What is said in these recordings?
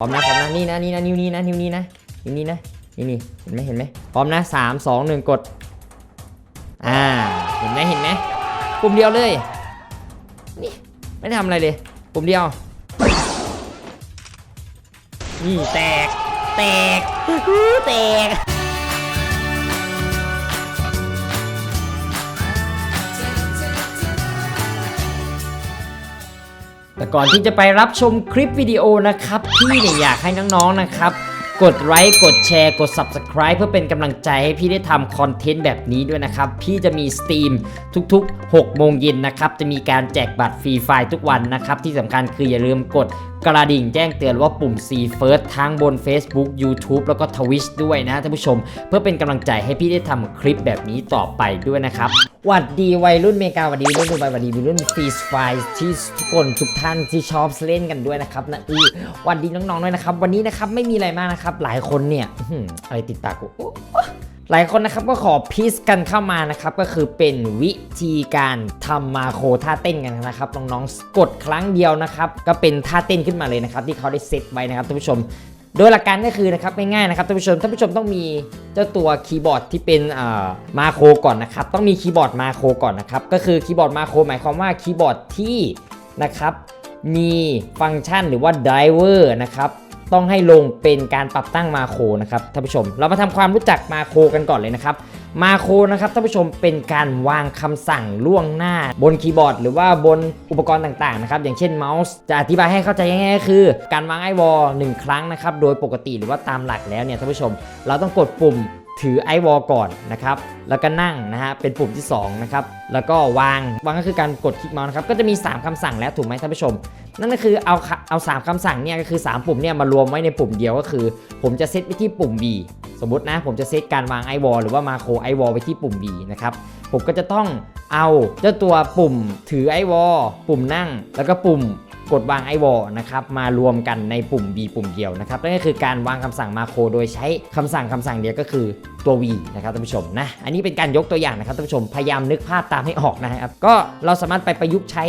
พร้อมนะพร้อมนะนี่นะนี่นะนิ้วนี้นะนิ้วนี้นะนิ้วนี้นะนี่นี่เห็นไหมเห็นไหมพร้อมนะสามสองหนึ่งกด อ่า เห็นไหมเห็นไหมปุ่มเดียวเลย นี่ไม่ทำอะไรเลย ปุ่มเดียว นี่แตก แตกแตก ก่อนที่จะไปรับชมคลิปวิดีโอนะครับพี่เนี่ยอยากให้น้องๆนะครับ กดไลค์กดแชร์กด Subscribe เพื่อเป็นกำลังใจให้พี่ได้ทำคอนเทนต์แบบนี้ด้วยนะครับ พี่จะมีสตรีมทุกๆ 6 โมงเย็นนะครับ จะมีการแจกบัตรฟรีไฟล์ทุกวันนะครับ ที่สำคัญคืออย่าลืมกดกระดิ่งแจ้งเตือนว่าปุ่ม C First ทั้งบน Facebook YouTube แล้วก็ Twitch ด้วยนะท่านผู้ชม เพื่อเป็นกำลังใจให้พี่ได้ทำคลิปแบบนี้ต่อไปด้วยนะครับหวัดดีวัยรุ่นเมกาหวัดดีวัยรุ่นดูไบหวัดดีวัยรุ่นฟรีสไฟที่ทุกคนทุกท่านที่ชอบเล่นกันด้วยนะครับนะอือหวัดดีน้องๆด้วยนะครับ วันนี้นะครับไม่มีอะไรมากนะครับ หลายคนเนี่ยอะไรติดตากู หลายคนนะครับก็ขอพิสกันเข้ามานะครับก็คือเป็นวิธีการทำมาโคท่าเต้นกันนะครับน้องๆกดครั้งเดียวนะครับก็เป็นท่าเต้นขึ้นมาเลยนะครับที่เขาได้เซตไว้นะครับท่านผู้ชม โดยหลักการก็คือนะครับง่ายๆนะครับท่านผู้ชมท่านผู้ชมต้องมีเจ้าตัวคีย์บอร์ดที่เป็นอ่ามาโคก่อนนะครับต้องมีคีย์บอร์ดมาโคก่อนนะครับก็คือคีย์บอร์ดมาโคหมายความว่าคีย์บอร์ดที่นะครับมีฟังก์ชันหรือว่าไดเวอร์นะครับ ต้องให้ลงเป็นการปรับตั้งมาโครนะครับท่านผู้ชม เรามาทำความรู้จักมาโครกันก่อนเลยนะครับ มาโครนะครับท่านผู้ชมเป็นการวางคำสั่งล่วงหน้า บนคีย์บอร์ด หรือว่าบนอุปกรณ์ต่างๆนะครับอย่างเช่นเมาส์จะอธิบายให้เข้าใจง่ายๆก็คือ การวางไอวอลหนึ่งครั้งนะครับโดยปกติหรือว่าตามหลักแล้วเนี่ยท่านผู้ชม เราต้องกดปุ่ม ถือไอวอลก่อนนะครับ แล้วก็นั่งนะฮะ เป็นปุ่มที่2นะครับ แล้วก็วาง วางก็คือการกดคลิกเมาส์นะครับ ก็จะมี 3คำสั่งแล้วถูกไหมท่านผู้ชม นั่นก็คือเอาเอา3คำสั่งเนี่ยก็คือ 3 ปุ่มเนี่ยมารวมไว้ในปุ่มเดียวก็คือ ผมจะเซตไปที่ปุ่ม B สมมตินะ ผมจะเซตการวางไอวอลหรือว่ามาโครไอวอลไปที่ปุ่ม B นะครับ ผมก็จะต้องเอาเจ้าตัวปุ่มถือไอวอลปุ่มนั่ง แล้วก็ปุ่ม กดวางไอวอลนะครับมารวมกันในปุ่ม B ปุ่มเดียวนะครับนั่นก็คือการวางคำสั่งมาโครโดยใช้คำสั่งคำสั่งเดียวก็คือตัว V นะครับท่านผู้ชมนะอันนี้เป็นการยกตัวอย่างนะครับท่านผู้ชมพยายามนึกภาพตามให้ออกนะครับก็เราสามารถไปประยุกต์ใช้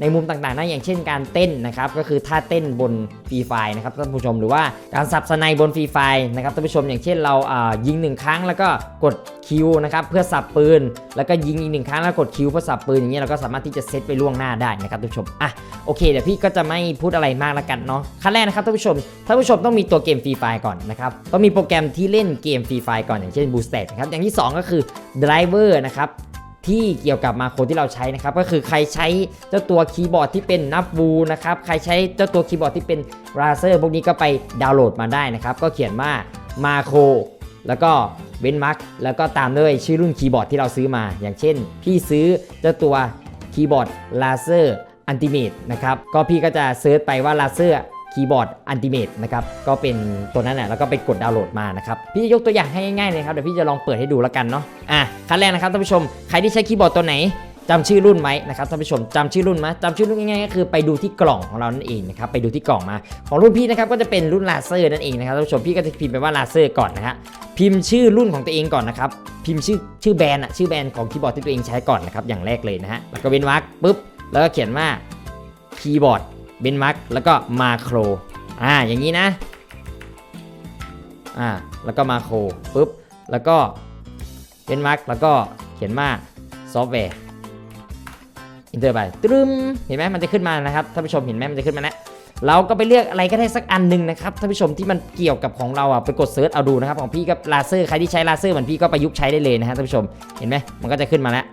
ในมุมต่างๆได้อย่างเช่นการเต้นนะครับก็คือท่าเต้นบนฟรีไฟนะครับท่านผู้ชมหรือว่าการสับสไนบนฟรีไฟนะครับท่านผู้ชมอย่างเช่นเราอ่ายิงหนึ่งครั้งแล้วก็กดคิวนะครับเพื่อสับปืน แล้วก็ยิงอีกหนึ่งครั้งแล้วกดคิวเพื่อสับปืนอย่างเงี้ยเราก็สามารถที่จะเซตไปล่วงหน้าได้นะครับท่านผู้ชมอะโอเคเดี๋ยวพี่ก็จะไม่พูดอะไรมากแล้วกันเนาะขั้นแรกนะครับท่านผู้ชมท่านผู้ชมต้องมีตัวเกมฟรีไฟก่อนนะครับต้องมีโปรแกรมที่เล่นเกมฟรีไฟก่อนอย่างเช่น Boost นะครับอย่างที่สองก็คือ Driver นะครับ ที่เกี่ยวกับมาโครที่เราใช้นะครับก็คือใครใช้เจ้าตัวคีย์บอร์ดที่เป็นนับวูนะครับใครใช้เจ้าตัวคีย์บอร์ดที่เป็นราเซอร์พวกนี้ก็ไปดาวน์โหลดมาได้นะครับก็เขียนว่ามาโครแล้วก็เว้นมาร์กแล้วก็ตามด้วยชื่อรุ่นคีย์บอร์ดที่เราซื้อมา อย่างเช่น พี่ซื้อเจ้าตัวคีย์บอร์ดลาเซอร์อันติเมตนะครับก็พี่ก็จะเซิร์ชไปว่าลาเซอร์ คีย์บอร์ดอันติเมตนะครับก็เป็นตัวนั้นแหละแล้วก็ไปกดดาวน์โหลดมานะครับพี่จะยกตัวอย่างให้ง่ายๆเลยครับเดี๋ยวพี่จะลองเปิดให้ดูแล้วกันเนาะอะขั้นแรกนะครับท่านผู้ชมใครที่ใช้คีย์บอร์ดตัวไหนจำชื่อรุ่นไว้นะครับท่านผู้ชมจำชื่อรุ่นมาจำชื่อรุ่นง่ายๆก็คือไปดูที่กล่องของเรานั่นเองนะครับไปดูที่กล่องมา ของรุ่นพี่นะครับก็จะเป็นรุ่นลาเซอร์นั่นเองนะครับท่านผู้ชมพี่ก็จะพิมพ์ไปว่าลาเซอร์ก่อนนะฮะพิมพ์ชื่อรุ่นของตัวเองก่อนนะครับพิมพ์ชื่อชื่อแบรนด์อะชื่อแบรนด์ของคีย์บอร์ดที่ตัวเองใช้ก่อนนะครับอย่างแรกเลยนะฮะแล้วก็เว้นวรรคปุ๊บแล้วก็เขียนว่าคีย์บอร์ด เว้นวรรคแล้วก็มาโครอ่าอย่างนี้นะอ่าแล้วก็มาโครปุ๊บแล้วก็เว้นวรรคแล้วก็เขียนว่าซอฟต์แวร์อินเตอร์ไปตรึมเห็นไหมมันจะขึ้นมานะครับท่านผู้ชมเห็นไหมมันจะขึ้นมาแล้วเราก็ไปเลือกอะไรก็ได้สักอันหนึ่งนะครับท่านผู้ชมที่มันเกี่ยวกับของเราอะไปกดเซิร์ชเอาดูนะครับของพี่ก็ลาเซอร์ใครที่ใช้ลาเซอร์เหมือนพี่ก็ประยุกต์ใช้ได้เลยนะฮะท่านผู้ชมเห็นไหมมันก็จะขึ้นมาแล้ว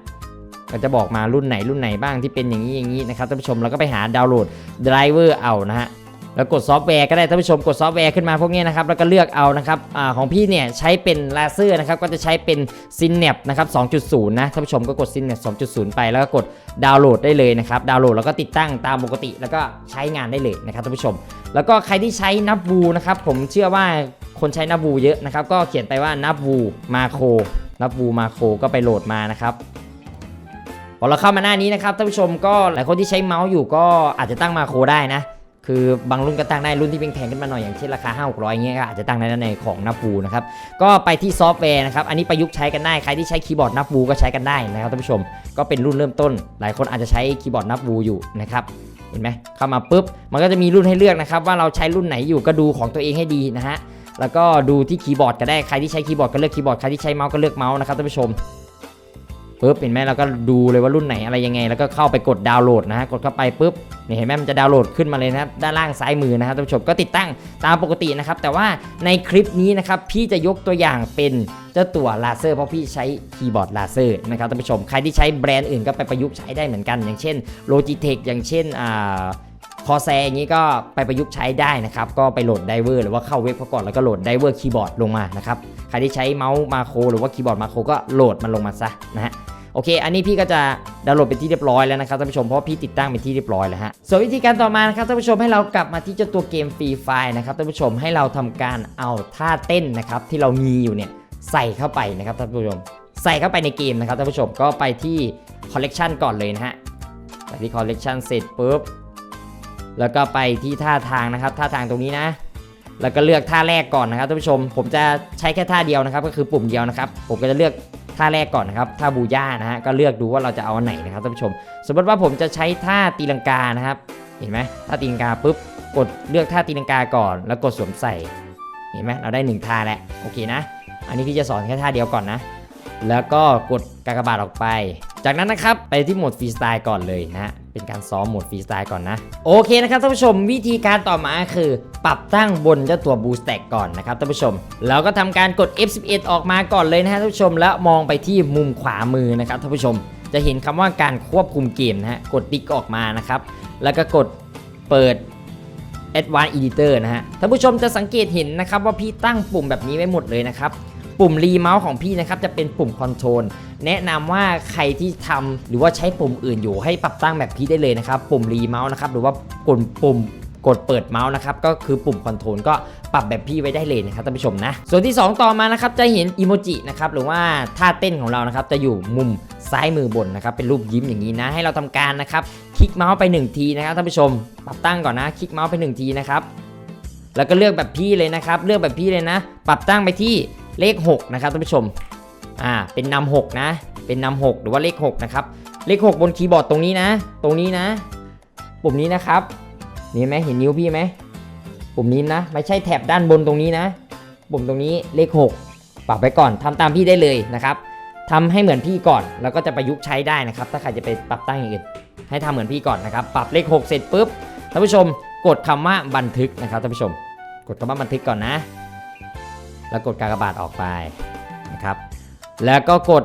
ก็จะบอกมารุ่นไหนรุ่นไหนบ้างที่เป็นอย่างนี้อย่างนี้นะครับท่านผู้ชมแล้วก็ไปหาดาวน์โหลดไดรเวอร์เอานะฮะแล้วกดซอฟต์แวร์ก็ได้ท่านผู้ชมกดซอฟต์แวร์ขึ้นมาพวกนี้นะครับแล้วก็เลือกเอานะครับอของพี่เนี่ยใช้เป็นลาเซอร์นะครับก็จะใช้เป็นซินเนปนะครับ 2.0 นะท่านผู้ชมก็กดซินเนป2.0 ไปแล้วก็กดดาวน์โหลดได้เลยนะครับดาวน์โหลดแล้วก็ติดตั้งตามปกติ แล้วก็ใช้งานได้เลยนะครับท่านผู้ชม แล้วก็ใครที่ใช้นับวูนะครับผมเชื่อว่าคนใช้นับวูเยอะนะครับก็เขียนไปว่านับวูมาโคนับวูมาโคก็ไปโหลดมานะครับ พอเราเข้ามาหน้านี้นะครับท่านผู้ชมก็หลายคนที่ใช้เมาส์อยู่ก็อาจจะตั้งมาโคได้นะ คือบางรุ่นก็ตั้งได้รุ่นที่แพงขึ้นมาหน่อยอย่างเช่นราคา5 6 0 0เงี้ยก็อาจจะตั้งได้ในของนับวูนะครับก็ไปที่ซอฟต์แวร์นะครับอันนี้ประยุกต์ใช้กันได้ใครที่ใช้คีย์บอร์ดนับวูก็ใช้กันได้นะครับท่านผู้ชมก็เป็นรุ่นเริ่มต้น หลายคนอาจจะใช้คีย์บอร์ดนับวูอยู่นะครับเห็นไหมเข้ามาปุ๊บมันก็จะมีรุ่นให้เลือกนะครับว่าเราใช้รุ่นไหนอยู่ก็ดูของตัวเองให้ดีนะฮะแล้วก็ดูที่คีย์บอร์ดก็ได้ใครที่ใช้คีย์บอร์ดก็เลือกคีย์บอร์ดใครที่ใช้เมาส์ก็เลือกเมาส์นะครับท่านผู้ชม ปุ๊บเห็นไหมเราก็ดูเลยว่ารุ่นไหนอะไรยังไง แล้วก็เข้าไปกดดาวน์โหลดนะฮะกดเข้าไปปุ๊บนี่เห็นไหมมันจะดาวน์โหลดขึ้นมาเลยนะครับด้านล่างซ้ายมือนะครับท่านผู้ชมก็ติดตั้งตามปกตินะครับแต่ว่าในคลิปนี้นะครับพี่จะยกตัวอย่างเป็นเจ้าตัวลาเซอร์เพราะพี่ใช้คีย์บอร์ดลาเซอร์นะครับท่านผู้ชมใครที่ใช้แบรนด์อื่นก็ไปประยุกต์ใช้ได้เหมือนกัน อย่างเช่น Logitech อย่างเช่นอ่าคอแซอย่างนี้ก็ไปประยุกต์ใช้ได้นะครับ ก็ไปโหลดไดเวอร์หรือว่าเข้าเว็บเขาก่อนแล้วก็โหลดไดเวอร์คีย์บอร์ดลงมานะครับ ใครที่ใช้เมาส์มาโครหรือว่าคีย์บอร์ดมาโครก็โหลดมันลงมาซะนะฮะ โอเค อันนี้พี่ก็จะดาวน์โหลดเป็นที่เรียบร้อยแล้วนะครับท่านผู้ชมเพราะพี่ติดตั้งเป็นที่เรียบร้อยแล้วฮะส่วนวิธีการต่อมานะครับท่านผู้ชมให้เรากลับมาที่เจ้าตัวเกมฟรีไฟนะครับท่านผู้ชมให้เราทำการเอาท่าเต้นนะครับที่เรามีอยู่เนี่ยใส่เข้าไปนะครับท่านผู้ชม ใส่เข้าไปในเกมนะครับท่านผู้ชมก็ไปที่คอลเลกชันก่อนเลยนะฮะไปที่คอลเลกชันเสร็จปุ๊บแล้วก็ไปที่ท่าทางนะครับท่าทางตรงนี้นะ แล้วก็เลือกท่าแรกก่อนนะครับท่านผู้ชม ผมจะใช้แค่ท่าเดียวนะครับ ก็คือปุ่มเดียวนะครับ ผมก็จะเลือก ท่าแรกก่อนนะครับท่าบูย่านะฮะก็เลือกดูว่าเราจะเอาอันไหนนะครับท่านผู้ชม สมมติว่าผมจะใช้ท่าตีลังกานะครับ เห็นไหมท่าตีลังกาปุ๊บกดเลือกท่าตีลังกาก่อน แล้วกดสวมใส่ เห็นไหมเราได้หนึ่งท่าแล้วโอเคนะ อันนี้พี่จะสอนแค่ท่าเดียวก่อนนะแล้วก็กดกากบาทออกไป จากนั้นนะครับไปที่โหมดฟรีสไตล์ก่อนเลยนะฮะ เป็นการซ้อมโหมดฟรีสไตล์ก่อนนะ โอเคนะครับท่านผู้ชมวิธีการต่อมาคือ ปรับตั้งบนเจ้าตัวบูสแต็กก่อนนะครับท่านผู้ชม แล้วก็ทำการกด F11 ออกมาก่อนเลยนะฮะท่านผู้ชมแล้วมองไปที่มุมขวามือนะครับท่านผู้ชม จะเห็นคำว่าการควบคุมเกมนะฮะกดติ๊กออกมานะครับแล้วก็กดเปิด Advanced Editor นะฮะท่านผู้ชมจะสังเกตเห็นนะครับว่าพี่ตั้งปุ่มแบบนี้ไว้หมดเลยนะครับ ปุ่มรีเมาส์ของพี่นะครับจะเป็นปุ่มคอนโทรลแนะนำว่าใครที่ทำหรือว่าใช้ปุ่มอื่นอยู่ให้ปรับตั้งแบบพี่ได้เลยนะครับ ปุ่มรีเมาส์นะครับหรือว่ากดปุ่มกดเปิดเมาส์นะครับก็คือปุ่มคอนโทรลก็ปรับแบบพี่ไว้ได้เลยนะครับท่านผู้ชมนะ ส่วนที่ 2 ต่อมานะครับจะเห็นอีโมจินะครับหรือว่าท่าเต้นของเรานะครับจะอยู่มุมซ้ายมือบนนะครับเป็นรูปยิ้มอย่างนี้นะ ให้เราทำการนะครับคลิกเมาส์ไป 1 ทีนะครับท่านผู้ชม ปรับตั้งก่อนนะคลิกเมาส์ไป 1 ทีนะครับแล้วก็เลือกแบบพี่เลยนะครับ เลือกแบบพี่เลยนะ ปรับตั้งไปที่ เลข 6 นะครับท่านผู้ชม อ่า เป็นนำ6นะ เป็นนำ6หรือว่าเลข 6 นะครับ เลข 6 บนคีย์บอร์ดตรงนี้นะ ตรงนี้นะ ปุ่มนี้นะครับนี่ไหมเห็นนิ้วพี่ไหม ปุ่มนี้นะ ไม่ใช่แถบด้านบนตรงนี้นะ ปุ่มตรงนี้เลข 6ปรับไปก่อนทำตามพี่ได้เลยนะครับทำให้เหมือนพี่ก่อน แล้วก็จะประยุกต์ใช้ได้นะครับ ถ้าใครจะไปปรับตั้งอย่างอื่น ให้ทำเหมือนพี่ก่อนนะครับ ปรับเลข 6 เสร็จปุ๊บ ท่านผู้ชม กดคำว่าบันทึกนะครับท่านผู้ชม กดคำว่าบันทึกก่อนนะ แล้วกดกากบาทออกไปนะครับ แล้วก็กด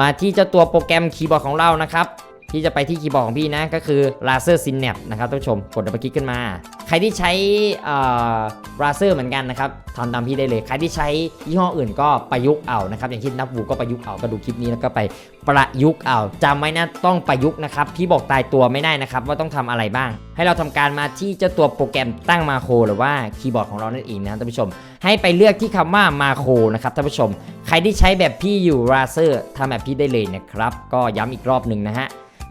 มาที่เจ้าตัวโปรแกรมคีย์บอร์ดของเรานะครับ ที่จะไปที่คีย์บอร์ดของพี่นะก็คือ Laser Synapse นะครับท่านผู้ชมกดดับเบิลคลิกขึ้นมา ใครที่ใช้เอ่อ Razer เหมือนกันนะครับทำตามพี่ได้เลย ใครที่ใช้ยี่ห้ออื่นก็ประยุกต์เอานะครับ อย่างเช่นนับวูก็ประยุกต์เอาก็ดูคลิปนี้แล้วก็ไปประยุกต์เอาจำไว้นะต้องประยุกต์นะครับพี่บอกตายตัวไม่ได้นะครับว่าต้องทำอะไรบ้าง ให้เราทำการมาที่เจ้าตัวโปรแกรมตั้งมาโครหรือว่าคีย์บอร์ดของเรานั่นเองนะท่านผู้ชม ให้ไปเลือกที่คำว่ามาโครนะครับท่านผู้ชม ใครที่ใช้แบบพี่อยู่ Razer ทำแบบพี่ได้เลยนะครับ ก็ย้ำอีกรอบหนึ่งนะฮะ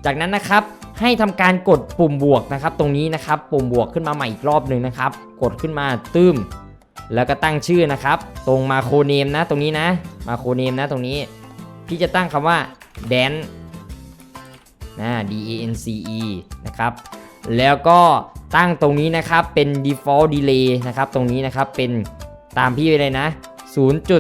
จากนั้นนะครับ ให้ทำการกดปุ่มบวกนะครับ ตรงนี้นะครับ ปุ่มบวกขึ้นมาใหม่อีกรอบหนึ่งนะครับ กดขึ้นมาตื้ม แล้วก็ตั้งชื่อนะครับ ตรงมาโคเนมนะตรงนี้นะ มาโคเนมนะตรงนี้ พี่จะตั้งคำว่า dance นะ D A N C E นะครับ แล้วก็ตั้งตรงนี้นะครับเป็น default delay นะครับ ตรงนี้นะครับเป็นตามพี่ไปเลยนะ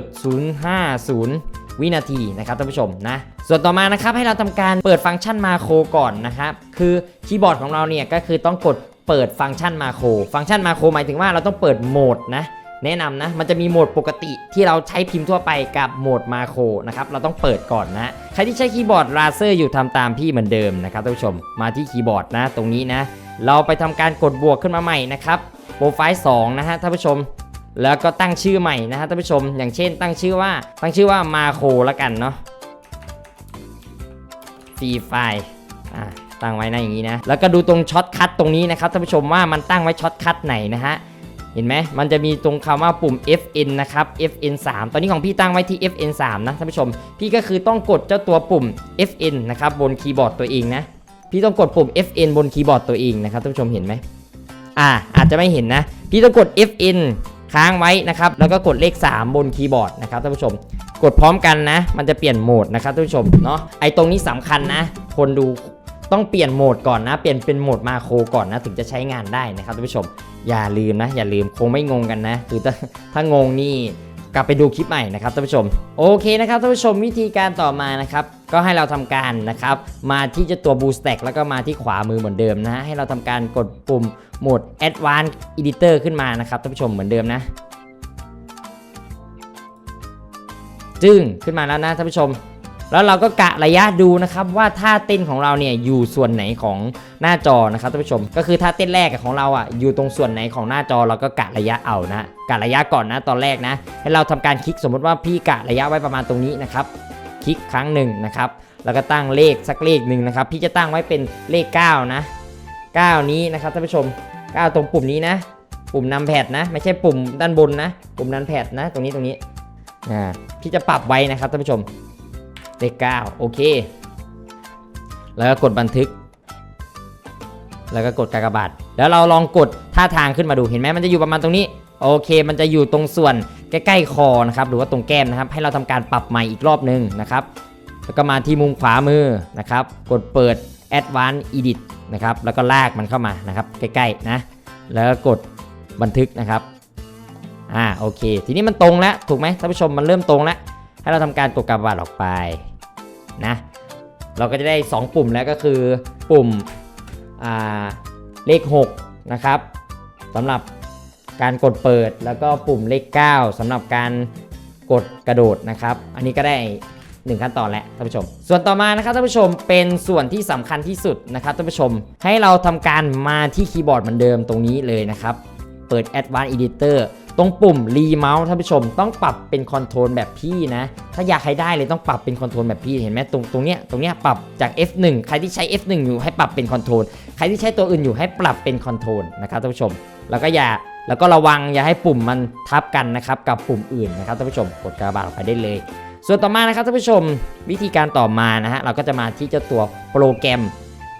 0.050 วินาทีนะครับท่านผู้ชมนะ ส่วนต่อมานะครับให้เราทำการเปิดฟังก์ชันมาโครก่อนนะครับคือคีย์บอร์ดของเราเนี่ยก็คือต้องกดเปิดฟังก์ชันมาโครฟังก์ชันมาโครหมายถึงว่าเราต้องเปิดโหมดนะแนะนำนะ มันจะมีโหมดปกติที่เราใช้พิมพ์ทั่วไปกับโหมดมาโครนะครับ เราต้องเปิดก่อนนะ ใครที่ใช้คีย์บอร์ด Razer อยู่ทำตามพี่เหมือนเดิมนะครับท่านผู้ชม มาที่คีย์บอร์ดนะ ตรงนี้นะ เราไปทำการกดบวกขึ้นมาใหม่นะครับ โปรไฟล์2นะฮะท่านผู้ชม แล้วก็ตั้งชื่อใหม่นะฮะท่านผู้ชม อย่างเช่น ตั้งชื่อว่า ตั้งชื่อว่ามาโครละกันเนาะ ไฟล์ตั้งไว้นะอย่างนี้นะ แล้วก็ดูตรงช็อตคัทตรงนี้นะครับท่านผู้ชมว่ามันตั้งไว้ช็อตคัทไหนนะฮะ เห็นไหมมันจะมีตรงคำว่าปุ่ม FN นะครับ FN 3ตอนนี้ของพี่ตั้งไว้ที่ FN 3นะท่านผู้ชม พี่ก็คือต้องกดเจ้าตัวปุ่ม FN นะครับบนคีย์บอร์ดตัวเองนะ พี่ต้องกดปุ่ม FN บนคีย์บอร์ดตัวเองนะครับท่านผู้ชมเห็นไหมอ่าอาจจะไม่เห็นนะ พี่ต้องกด FN ค้างไว้นะครับ แล้วก็กดเลข 3 บนคีย์บอร์ดนะครับท่านผู้ชม กดพร้อมกันนะ มันจะเปลี่ยนโหมดนะครับท่านผู้ชมเนาะไอตรงนี้สำคัญนะ คนดูต้องเปลี่ยนโหมดก่อนนะ เปลี่ยนเป็นโหมดมาโครก่อนนะ ถึงจะใช้งานได้นะครับท่านผู้ชม อย่าลืมนะ อย่าลืมคงไม่งงกันนะคือถ้าถ้างงนี่กลับไปดูคลิปใหม่นะครับท่านผู้ชม โอเคนะครับท่านผู้ชมวิธีการต่อมานะครับก็ให้เราทำการนะครับมาที่จะตัว Boost Stack แล้วก็มาที่ขวามือเหมือนเดิมนะให้เราทำการกดปุ่มโหมด Advanced Editor ขึ้นมานะครับท่านผู้ชมเหมือนเดิมนะ จึ้งขึ้นมาแล้วนะท่านผู้ชม แล้วเราก็กะระยะดูนะครับว่าท่าเต้นของเราเนี่ยอยู่ส่วนไหนของหน้าจอนะครับท่านผู้ชม ก็คือท่าเต้นแรกของเราอะอยู่ตรงส่วนไหนของหน้าจอเราก็กะระยะเอานะกะระยะก่อนนะตอนแรกนะ ให้เราทำการคลิกสมมติว่าพี่กะระยะไว้ประมาณตรงนี้นะครับคลิกครั้งหนึ่งนะครับแล้วก็ตั้งเลขสักเลขหนึ่งนะครับพี่จะตั้งไว้เป็นเลข 9 นะ 9 นี้นะครับท่านผู้ชม 9 ตรงปุ่มนี้นะ ปุ่มนำแพดนะ ไม่ใช่ปุ่มด้านบนนะ ปุ่มนั้นแพดนะ ตรงนี้ตรงนี้ อ่าพี่จะปรับไว้นะครับท่านผู้ชมเลข9โอเค แล้วก็กดบันทึก แล้วก็กดกากบาทแล้วเราลองกดท่าทางขึ้นมาดูเห็นไหมมันจะอยู่ประมาณตรงนี้โอเค มันจะอยู่ตรงส่วนใกล้ๆคอนะครับหรือว่าตรงแก้มนะครับ ให้เราทำการปรับใหม่อีกรอบหนึ่งนะครับ แล้วก็มาที่มุมขวามือนะครับ กดเปิด Advanced Edit นะครับ แล้วก็ลากมันเข้ามานะครับ ใกล้ๆนะ แล้วก็กดบันทึกนะครับ อ่าโอเค ทีนี้มันตรงแล้วถูกไหมท่านผู้ชมมันเริ่มตรงแล้ว ให้เราทำการกดกากบาทออกไปนะ เราก็จะได้ 2 ปุ่มแล้วก็คือปุ่มเลข 6 นะครับสำหรับการกดเปิดแล้วก็ปุ่มเลข 9สำหรับการกดกระโดดนะครับ อันนี้ก็ได้1ขั้นตอนแล้วท่านผู้ชม ส่วนต่อมานะครับท่านผู้ชมเป็นส่วนที่สำคัญที่สุดนะครับท่านผู้ชม ให้เราทำการมาที่คีย์บอร์ดเหมือนเดิมตรงนี้เลยนะครับ เปิด Advanced Editor ตรงปุ่มรีเมาส์ท่านผู้ชมต้องปรับเป็นคอนโทรลแบบพี่นะ ถ้าอยากให้ได้เลยต้องปรับเป็นคอนโทรลแบบพี่เห็นไหมตรงตรงเนี้ยตรงเนี้ยปรับจาก F1 ใครที่ใช้ F1 อยู่ให้ปรับเป็นคอนโทรลใครที่ใช้ตัวอื่นอยู่ให้ปรับเป็นคอนโทรลนะครับท่านผู้ชม แล้วก็อย่าแล้วก็ระวังอย่าให้ปุ่มมันทับกันนะครับกับปุ่มอื่นนะครับท่านผู้ชมกดกระบาดออกไปได้เลย ส่วนต่อมานะครับท่านผู้ชม วิธีการต่อมานะฮะเราก็จะมาที่เจ้าตัวโปรแกรม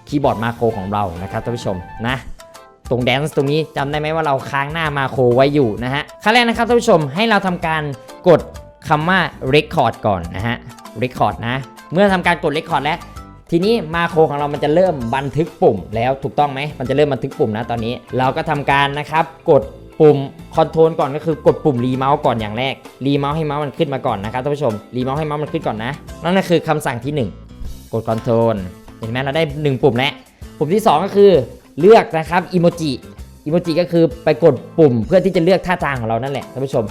คีย์บอร์ดมาโครของเรานะครับท่านผู้ชมนะ ตรงแดนซ์ตรงนี้จำได้ไหมว่าเราค้างหน้ามาโคไว้อยู่นะฮะขั้นแรกนะครับท่านผู้ชมให้เราทำการกดคำว่า record ก่อนนะฮะ record นะ เมื่อทำการกด record แล้ว ทีนี้มาโคของเรามันจะเริ่มบันทึกปุ่มแล้วถูกต้องไหมมันจะเริ่มบันทึกปุ่มนะตอนนี้ เราก็ทำการนะครับกดปุ่มคอนโทรลก่อนก็คือกดปุ่มรีเมาส์ก่อนอย่างแรกรีเมาส์ให้เมาส์มันขึ้นมาก่อนนะครับท่านผู้ชมรีเมาส์ให้เมาส์มันขึ้นก่อนนะนั่นก็คือคำสั่งที่หนึ่งกดคอนโทรลเห็นไหมเราได้หนึ่งปุ่มแล้วปุ่มที่สองก็คือ เลือกนะครับอีโมจิอีโมจิก็คือไปกดปุ่มเพื่อที่จะเลือกท่าทางของเรานั่นแหละท่านผู้ชม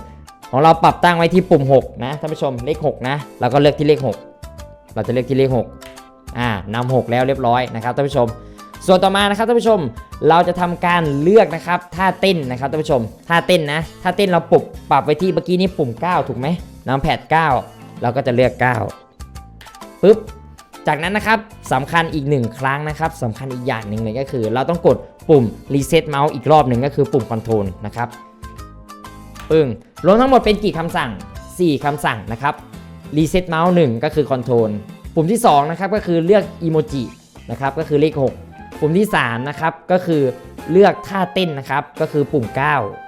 ของเราปรับตั้งไว้ที่ปุ่ม 6 นะท่านผู้ชมเลข 6 นะเราก็เลือกที่เลข 6 เราจะเลือกที่เลข 6 อ่านำ6แล้วเรียบร้อยนะครับท่านผู้ชม ส่วนต่อมานะครับท่านผู้ชมเราจะทำการเลือกนะครับท่าเต้นนะครับท่านผู้ชมท่าเต้นนะท่าเต้นเราปรับปรับไว้ที่เมื่อกี้นี้ปุ่ม 9 ถูกไหมนำแพด9เราก็จะเลือก 9ปึ๊บ จากนั้นนะครับสำคัญอีกหนึ่งครั้งนะครับสำคัญอีกอย่างหนึ่งเลยก็คือ เราต้องกดปุ่ม reset mouse อีกรอบหนึ่งก็คือปุ่ม control นะครับปึ้งรวมทั้งหมดเป็นกี่คำสั่ง 4 คำสั่งนะครับ reset mouse 1ก็คือ control ปุ่มที่2นะครับก็คือเลือก emoji นะครับก็คือเลข 6 ปุ่มที่3นะครับก็คือเลือกท่าเต้นนะครับก็คือปุ่ม 9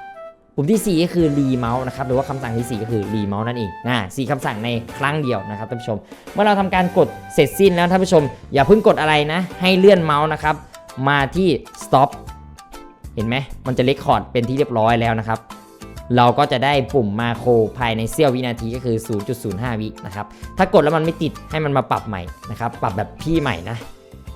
ปุ่มที่ 4 ก็คือรีเมาส์นะครับหรือว่าคำสั่งที่ 4 ก็คือรีเมาส์นั่นเองนะสี่คำสั่งในครั้งเดียวนะครับท่านผู้ชม เมื่อเราทำการกดเสร็จสิ้นแล้วท่านผู้ชม อย่าเพิ่งกดอะไรนะ ให้เลื่อนเมาส์นะครับมาที่ stop เห็นไหมมันจะเลคคอร์ดเป็นที่เรียบร้อยแล้วนะครับเราก็จะได้ปุ่มมาโครภายในเสี้ยววินาทีก็คือ 0.05 วินะครับ ถ้ากดแล้วมันไม่ติดให้มันมาปรับใหม่นะครับ ปรับแบบพี่ใหม่นะ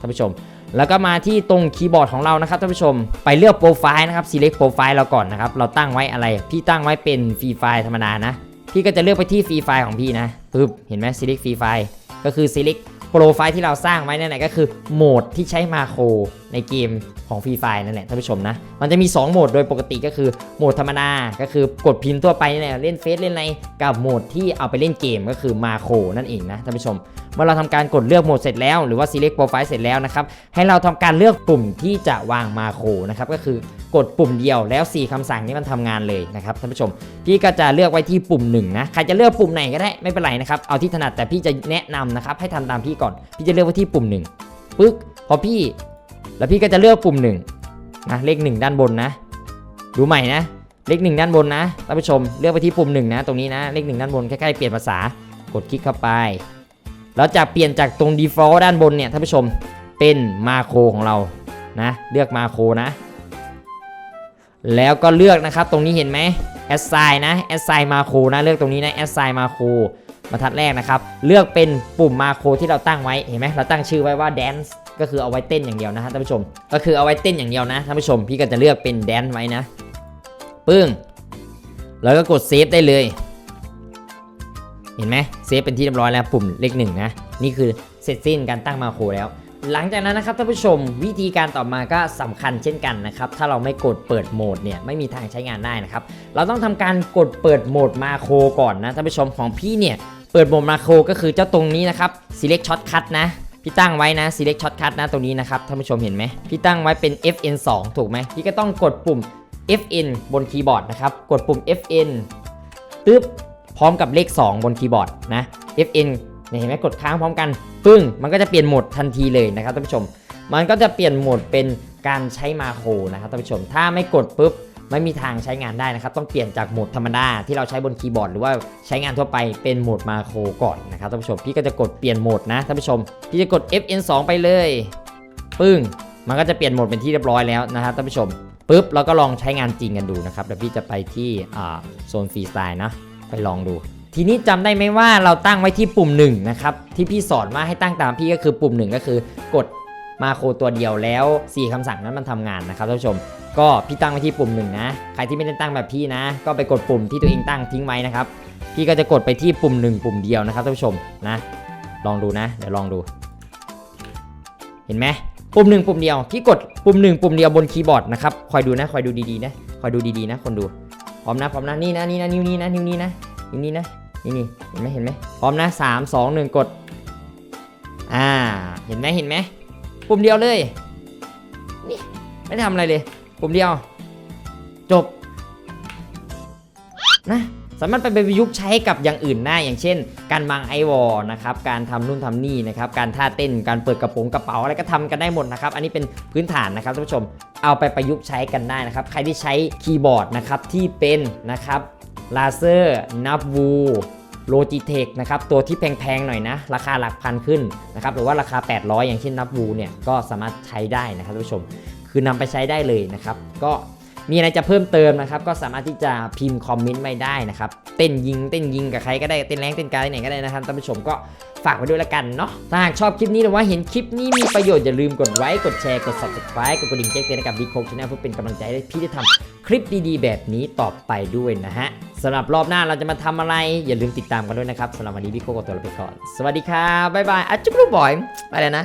ท่านผู้ชม แล้วก็มาที่ตรงคีย์บอร์ดของเรานะครับท่านผู้ชม ไปเลือกโปรไฟล์นะครับ select โปรไฟล์เราก่อนนะครับ เราตั้งไว้อะไร พี่ตั้งไว้เป็นฟรีไฟล์ธรรมดานะ พี่ก็จะเลือกไปที่ฟรีไฟล์ของพี่นะปึ๊บเห็นไหม select ฟรีไฟล์ก็คือ select โปรไฟล์ที่เราสร้างไว้นั่นแหละก็คือโหมดที่ใช้มาโครในเกม ของฟรีไฟนั่นแหละท่านผู้ชมนะ มันจะมี 2 โหมดโดยปกติก็คือโหมดธรรมดา ก็คือกดพิมพ์ทั่วไปนี่แหละเล่นเฟซเล่นอะไรกับโหมดที่เอาไปเล่นเกมก็คือมาโคนั่นเองนะท่านผู้ชม เมื่อเราทำการกดเลือกโหมดเสร็จแล้วหรือว่า select profile เสร็จแล้วนะครับให้เราทำการเลือกปุ่มที่จะวางมาโคนะครับก็คือกดปุ่มเดียวแล้ว 4คำสั่งนี้มันทำงานเลยนะครับท่านผู้ชมพี่ก็จะเลือกไว้ที่ปุ่มหนึ่งนะใครจะเลือกปุ่มไหนก็ได้ไม่เป็นไรนะครับเอาที่ถนัดแต่พี่จะแนะนำนะครับให้ทำตามพี่ก่อน พี่จะเลือกไว้ที่ปุ่มหนึ่งปึ๊กพอพี่ แล้วพี่ก็จะเลือกปุ่มหนึ่งนะเลขหนึ่งด้านบนนะ ดูใหม่นะ เลขหนึ่งด้านบนนะท่านผู้ชมเลือกไปที่ปุ่มหนึ่งนะตรงนี้นะเลขหนึ่งด้านบนใกล้ๆเปลี่ยนภาษากดคลิกเข้าไปแล้วจะเปลี่ยนจากตรง default ด้านบนเนี่ยท่านผู้ชมเป็นมาโครของเรานะเลือกมาโครนะ แล้วก็เลือกนะครับตรงนี้เห็นไหม assign นะ assign มาโครนะเลือกตรงนี้นะ assign มาโครบรรทัดแรกนะครับ เลือกเป็นปุ่มมาโครที่เราตั้งไว้ เห็นไหมเราตั้งชื่อไว้ว่า dance ก็คือเอาไว้เต้นอย่างเดียวนะฮะท่านผู้ชม ก็คือเอาไว้เต้นอย่างเดียวนะท่านผู้ชม พี่ก็จะเลือกเป็น dance ไว้นะปึ้ง แล้วก็กดเซฟได้เลย เห็นไหมเซฟเป็นที่เรียบร้อยแล้วปุ่มเลขหนึ่งนะ นี่คือเสร็จสิ้นการตั้งมาโครแล้ว หลังจากนั้นนะครับท่านผู้ชมวิธีการต่อมาก็สำคัญเช่นกันนะครับ ถ้าเราไม่กดเปิดโหมดเนี่ยไม่มีทางใช้งานได้นะครับ เราต้องทำการกดเปิดโหมดมาโครก่อนนะท่านผู้ชมของพี่เนี่ยเปิดโหมดมาโครก็คือเจ้าตรงนี้นะครับ select shortcut นะ พี่ตั้งไว้นะ select shortcut นะตรงนี้นะครับท่านผู้ชมเห็นไหมพี่ตั้งไว้เป็น Fn 2 ถูกไหมพี่ก็ต้องกดปุ่ม Fn บนคีย์บอร์ดนะครับกดปุ่ม Fn ตึ๊บพร้อมกับเลข 2 บนคีย์บอร์ดนะ Fn เห็นไหมกดค้างพร้อมกันปึ้งมันก็จะเปลี่ยนโหมดทันทีเลยนะครับท่านผู้ชม มันก็จะเปลี่ยนโหมดเป็นการใช้มาโครนะครับท่านผู้ชม ถ้าไม่กดปุ๊บ ไม่มีทางใช้งานได้นะครับ ต้องเปลี่ยนจากโหมดธรรมดาที่เราใช้บนคีย์บอร์ดหรือว่าใช้งานทั่วไปเป็นโหมดมาโครก่อนนะครับท่านผู้ชมพี่ก็จะกดเปลี่ยนโหมดนะท่านผู้ชมพี่จะกด Fn2 ไปเลยปึ้งมันก็จะเปลี่ยนโหมดเป็นที่เรียบร้อยแล้วนะครับท่านผู้ชมปุ๊บเราก็ลองใช้งานจริงกันดูนะครับแล้วพี่จะไปที่โซนฟรีสไตล์นะไปลองดู ทีนี้จำได้ไหมว่าเราตั้งไว้ที่ปุ่ม1นะครับที่พี่สอนว่าให้ตั้งตามพี่ก็คือปุ่ม1ก็คือกด มาโครตัวเดียวแล้ว 4คำสั่งนั้นมันทำงานนะครับท่านผู้ชม ก็พี่ตั้งไว้ที่ปุ่ม1นะใครที่ไม่ได้ตั้งแบบพี่นะ ก็ไปกดปุ่มที่ตัวเองตั้งทิ้งไว้นะครับพี่ก็จะกดไปที่ปุ่ม 1 ปุ่มเดียวนะครับท่านผู้ชมนะ ลองดูนะเดี๋ยวลองดู เห็นไหมปุ่มหนึ่งปุ่มเดียวพี่กดปุ่มหนึ่งปุ่มเดียวบนคีย์บอร์ดนะครับคอยดูนะคอยดูดีๆนะคอยดูดีๆนะ คนดูพร้อมนะพร้อมนะนี่นะนี่นะนิ้วนี้นะนิ้วนี้นะนิ้วนี้นะนี่นี่เห็นไหมเห็นไหมพร้อมนะสามสองหนึ่งกด อ่า เห็นไหมเห็นไหม ปุ่มเดียวเลย นี่ไม่ได้ทำอะไรเลย ปุ่มเดียว จบ นะสามารถไปประยุกต์ใช้กับอย่างอื่นได้อย่างเช่น การวางไอวอลนะครับการทำนู่นทำนี่นะครับการท่าเต้นการเปิดกระโปรงกระเป๋าอะไรก็ทำกันได้หมดนะครับอันนี้เป็นพื้นฐานนะครับท่านผู้ชมเอาไปประยุกต์ใช้กันได้นะครับใครที่ใช้คีย์บอร์ดนะครับที่เป็นนะครับลาเซอร์นับวู โลจิเทคนะครับตัวที่แพงๆหน่อยนะ ราคาหลักพันขึ้นนะครับหรือว่าราคา 800 อย่างเช่นนับบูเนี่ยก็สามารถใช้ได้นะครับท่านผู้ชม คือนำไปใช้ได้เลยนะครับ ก็ มีอะไรจะเพิ่มเติมนะครับก็สามารถที่จะพิมพ์คอมเมนต์ไว้ได้นะครับเต้นยิงเต้นยิงกับใครก็ได้เต้นแรงเต้นกายไหนก็ได้นะครับท่านผู้ชมก็ฝากไว้ด้วยละกันเนาะถ้าหากชอบคลิปนี้หรือว่าเห็นคลิปนี้มีประโยชน์อย่าลืมกดไลค์กดแชร์กด subscribe กดกระดิ่งแจ้งเตือนกับบิ๊กโคกชาแนลเพื่อเป็นกำลังใจให้พี่ได้ทำคลิปดีๆ แบบนี้ต่อไปด้วยนะฮะสำหรับรอบหน้าเราจะมาทำอะไร อย่าลืมติดตามกันด้วยนะครับสำหรับวันนี้บิ๊กโคกขอตัวลาไปก่อน สวัสดีครับบ๊ายบายอะจุ๊บลูกบอยไปแล้วนะ